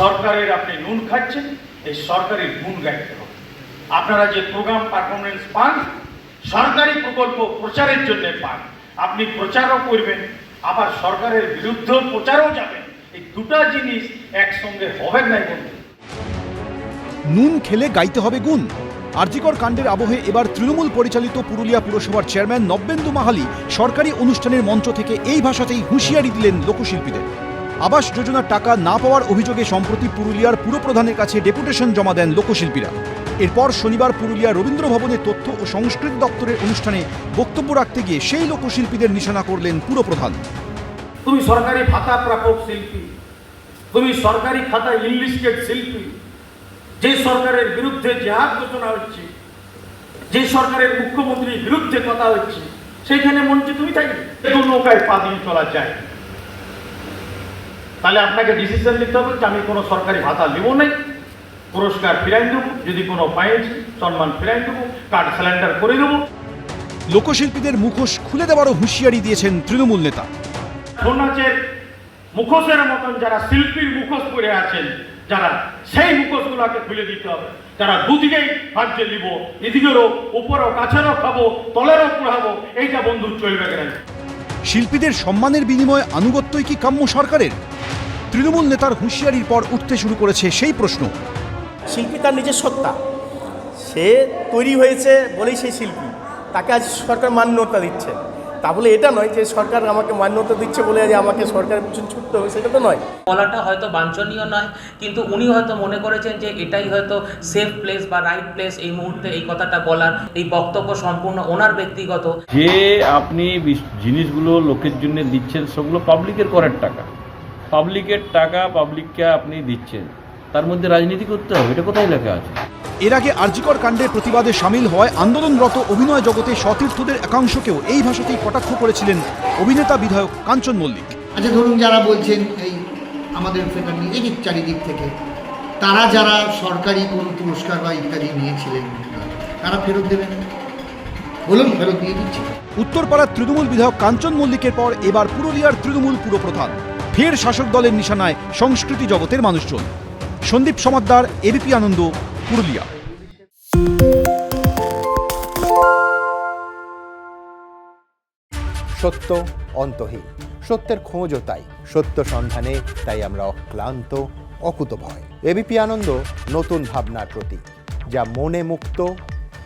সরকারের আপনি নুন খাচ্ছেন, এই সরকারের গুণ গাইতে হবে আপনারা যে প্রোগ্রাম পারফরমেন্স পান, সরকারি প্রকল্প প্রচারের জন্য পান। আপনি প্রচারও করবেন, আবার সরকারের বিরুদ্ধেও প্রচারও যাবেন। এই দুটা জিনিস একসঙ্গে হবে নাই বন্ধু নুন খেলে গাইতে হবে গুণ। আরজিকর কাণ্ডের আবহে এবার তৃণমূল পরিচালিত পুরুলিয়া পুরসভার চেয়ারম্যান নব্যেন্দু মাহালি সরকারি অনুষ্ঠানের মঞ্চ থেকে এই ভাষাতেই হুঁশিয়ারি দিলেন লোকশিল্পীদের। আবাস যোজনার টাকা না পাওয়ার অভিযোগে সম্প্রতি পুরুলিয়ার পুরপ্রধানের কাছে ডেপুটেশন জমা দেন লোকশিল্পীরা। এরপর শনিবার পুরুলিয়া রবীন্দ্র ভবনে তথ্য ও সংস্কৃতি দপ্তরের অনুষ্ঠানে বক্তব্য রাখতে গিয়ে সেই লোকশিল্পীদের নিশানা করলেন পুরপ্রধান। তুমি সরকারি ভাতা প্রাপক শিল্পী, তুমি সরকারি খাতা ইনলিস্টেড শিল্পী, যে সরকারের বিরুদ্ধে জেহাদ ঘোষণা হচ্ছে, যে সরকারের মুখ্যমন্ত্রীর বিরুদ্ধে কথা হচ্ছে, সেইখানে মঞ্চে তুমি থাকবে। নৌকায় পা দিয়ে চলা যায়। তাহলে আপনাকে ডিসিশন নিতে হবে যে আমি কোনো সরকারি ভাতা নেব নাই পুরস্কার ফিরাই দেব যদি কোনো পাইছি সম্মান ফিরাই দেব কার্ড স্যালেন্ডার করে দেবো। লোকশিল্পীদের মুখোশ খুলে দেওয়ারও হুঁশিয়ারি দিয়েছেন তৃণমূল নেতা। ছৌ নাচের মুখোশের মতন যারা শিল্পীর মুখোশ পরে আছেন যারা সেই মুখোশগুলোকে খুলে দিতে হবে। যারা দুদিকেই রাজ্য নিব এদিকেরও উপরও কাছেরও খাব তলেরও পুড়াবো এইটা বন্ধু চলবে কেন? শিল্পীদের সম্মানের বিনিময়ে আনুগত্যই কি কাম্য সরকারের? তৃণমূল নেতার হুঁশিয়ারির পর উঠতে শুরু করেছে সেই প্রশ্ন। শিল্পী তার নিজের সত্তা। সে তৈরি হয়েছে বলেই সেই শিল্পী। তাকে আজ সরকার মান্যতা দিচ্ছে। তা বলে এটা নয় যে সরকার আমাকে মান্যতা দিচ্ছে বলে যে আমাকে সরকারের পিছনে ছুটতে হবে সেটা তো নয়। বলাটা হয়তো বাঞ্ছনীয় নয় কিন্তু উনি হয়তো মনে করেছেন যে এটাই হয়তো সেফ প্লেস বা রাইট প্লেস এই মুহূর্তে এই কথাটা বলার এই বক্তব্য সম্পূর্ণ ওনার ব্যক্তিগত। যে আপনি জিনিসগুলো লোকের জন্য দিচ্ছেন সেগুলো পাবলিকের করার টাকা। পাবলিকের টাকা পাবলিককে আপনি দিচ্ছেন তার মধ্যে রাজনীতি করতে হবে এটা কোথায় লেখা আছে? এর আগে আরজিকর কাণ্ডের প্রতিবাদে সামিল হওয়ায় আন্দোলনরত অভিনয় জগতে সতীর্থদের একাংশকেও এই ভাষাতেই কটাক্ষ করেছিলেন অভিনেতা বিধায়ক কাঞ্চন মল্লিক। আচ্ছা ধরুন যারা বলছেন এই আমাদের এদিক চারিদিক থেকে তারা যারা সরকারি কোনো পুরস্কার বা ইত্যাদি নিয়েছিলেন তারা ফেরত দেবেন? বলুন ফেরত দিয়ে দিচ্ছি। উত্তরপাড়ার তৃণমূল বিধায়ক কাঞ্চন মল্লিকের পর এবার পুরুলিয়ার তৃণমূল পুরপ্রধান। ফের শাসক দলের নিশানায় সংস্কৃতি জগতের মানুষজন। সন্দীপ সমাদ্দার এবিপি আনন্দ, পুরুলিয়া। সত্য অন্তহীন। সত্যের খোঁজও তাই। সত্য সন্ধানে তাই আমরা অক্লান্ত, অকুতভয়। এবিপি আনন্দ নতুন ভাবনার প্রতীক, যা মনে মুক্ত